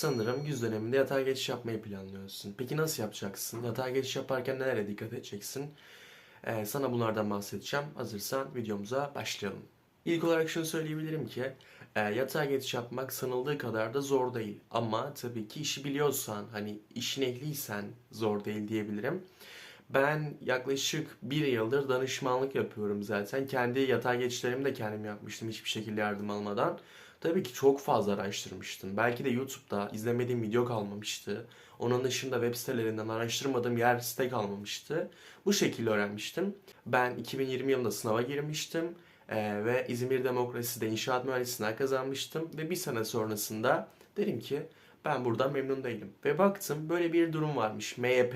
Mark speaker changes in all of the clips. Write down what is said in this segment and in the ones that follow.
Speaker 1: Sanırım güz döneminde yatağa geçiş yapmayı planlıyorsun. Peki nasıl yapacaksın? Yatağa geçiş yaparken nelere dikkat edeceksin? Ee, sana bunlardan bahsedeceğim. Hazırsan videomuza başlayalım. İlk olarak şunu söyleyebilirim ki e, yatağa geçiş yapmak sanıldığı kadar da zor değil. Ama tabii ki işi biliyorsan, hani işin ehliysen zor değil diyebilirim. Ben yaklaşık bir yıldır danışmanlık yapıyorum zaten. Kendi yatağa geçişlerimi de kendim yapmıştım hiçbir şekilde yardım almadan. Tabii ki çok fazla araştırmıştım. Belki de YouTube'da izlemediğim video kalmamıştı. Onun dışında web sitelerinden araştırmadığım yer site kalmamıştı. Bu şekilde öğrenmiştim. Ben 2020 yılında sınava girmiştim. Ee, ve İzmir Demokrasi'de inşaat mühendisliğinden kazanmıştım. Ve bir sene sonrasında dedim ki ben buradan memnun değilim. Ve baktım böyle bir durum varmış. MYP.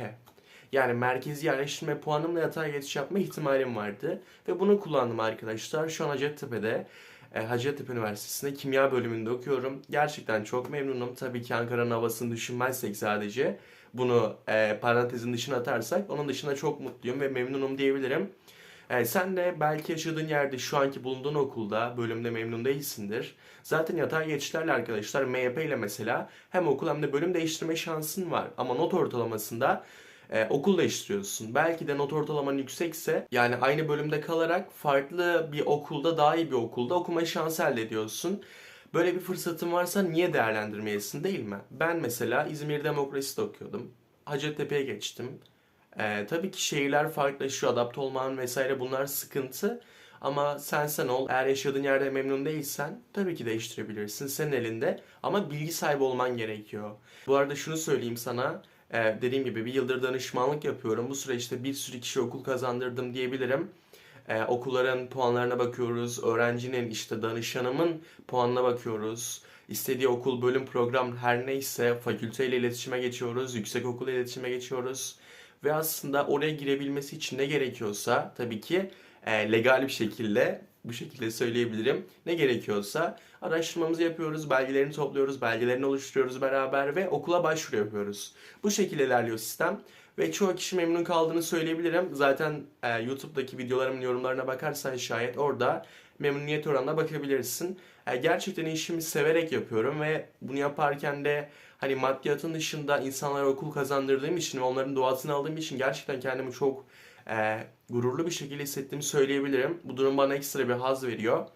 Speaker 1: Yani merkezi yerleştirme puanımla yatağa geçiş yapma ihtimalim vardı. Ve bunu kullandım arkadaşlar. Şu an Hacettepe'de Hacettepe Üniversitesi'nde kimya bölümünde okuyorum. Gerçekten çok memnunum. Tabii ki Ankara'nın havasını düşünmezsek sadece bunu e, parantezin dışına atarsak onun dışında çok mutluyum ve memnunum diyebilirim. E, sen de belki yaşadığın yerde şu anki bulunduğun okulda bölümde memnun değilsindir. Zaten yatay geçişlerle arkadaşlar MYP ile mesela hem okul hem de bölüm değiştirme şansın var. Ama not ortalamasında e, okul değiştiriyorsun. Belki de not ortalaman yüksekse yani aynı bölümde kalarak farklı bir okulda daha iyi bir okulda okuma şansı elde ediyorsun. Böyle bir fırsatın varsa niye değerlendirmeyesin değil mi? Ben mesela İzmir Demokrasi'de okuyordum. Hacettepe'ye geçtim. Ee, tabii ki şehirler farklılaşıyor, adapte olman vesaire bunlar sıkıntı. Ama sen sen ol. Eğer yaşadığın yerde memnun değilsen tabii ki değiştirebilirsin. Senin elinde. Ama bilgi sahibi olman gerekiyor. Bu arada şunu söyleyeyim sana. Ee, dediğim gibi bir yıldır danışmanlık yapıyorum. Bu süreçte bir sürü kişi okul kazandırdım diyebilirim. Ee, okulların puanlarına bakıyoruz. Öğrencinin işte danışanımın puanına bakıyoruz. İstediği okul, bölüm, program her neyse fakülteyle iletişime geçiyoruz. Yüksek okul iletişime geçiyoruz. Ve aslında oraya girebilmesi için ne gerekiyorsa tabii ki e, legal bir şekilde bu şekilde söyleyebilirim. Ne gerekiyorsa araştırmamızı yapıyoruz, belgelerini topluyoruz, belgelerini oluşturuyoruz beraber ve okula başvuru yapıyoruz. Bu şekilde ilerliyor sistem ve çoğu kişi memnun kaldığını söyleyebilirim. Zaten e, YouTube'daki videolarımın yorumlarına bakarsan şayet orada memnuniyet oranına bakabilirsin. E, gerçekten işimi severek yapıyorum ve bunu yaparken de hani maddiyatın dışında insanlara okul kazandırdığım için ve onların duasını aldığım için gerçekten kendimi çok e, gururlu bir şekilde hissettiğimi söyleyebilirim. Bu durum bana ekstra bir haz veriyor.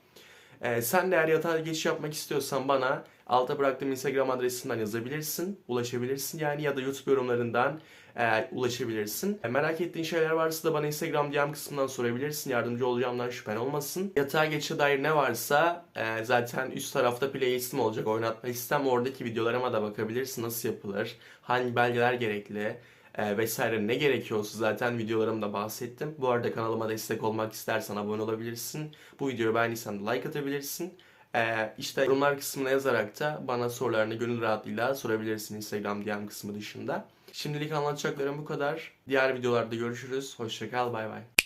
Speaker 1: E, sen de eğer yatağa geçiş yapmak istiyorsan bana alta bıraktığım Instagram adresinden yazabilirsin, ulaşabilirsin yani ya da YouTube yorumlarından e, ulaşabilirsin. E, merak ettiğin şeyler varsa da bana Instagram DM kısmından sorabilirsin. Yardımcı olacağımdan şüphen olmasın. Yatağa geçişe dair ne varsa e, zaten üst tarafta playlistim olacak. Oynatma listem oradaki videolarıma da bakabilirsin. Nasıl yapılır, hangi belgeler gerekli e, vesaire ne gerekiyorsa zaten videolarımda bahsettim. Bu arada kanalıma destek olmak istersen abone olabilirsin. Bu videoyu beğendiysen de like atabilirsin. E, işte yorumlar kısmına yazarak da bana sorularını gönül rahatlığıyla sorabilirsin Instagram DM kısmı dışında. Şimdilik anlatacaklarım bu kadar. Diğer videolarda görüşürüz. Hoşçakal, bay bay.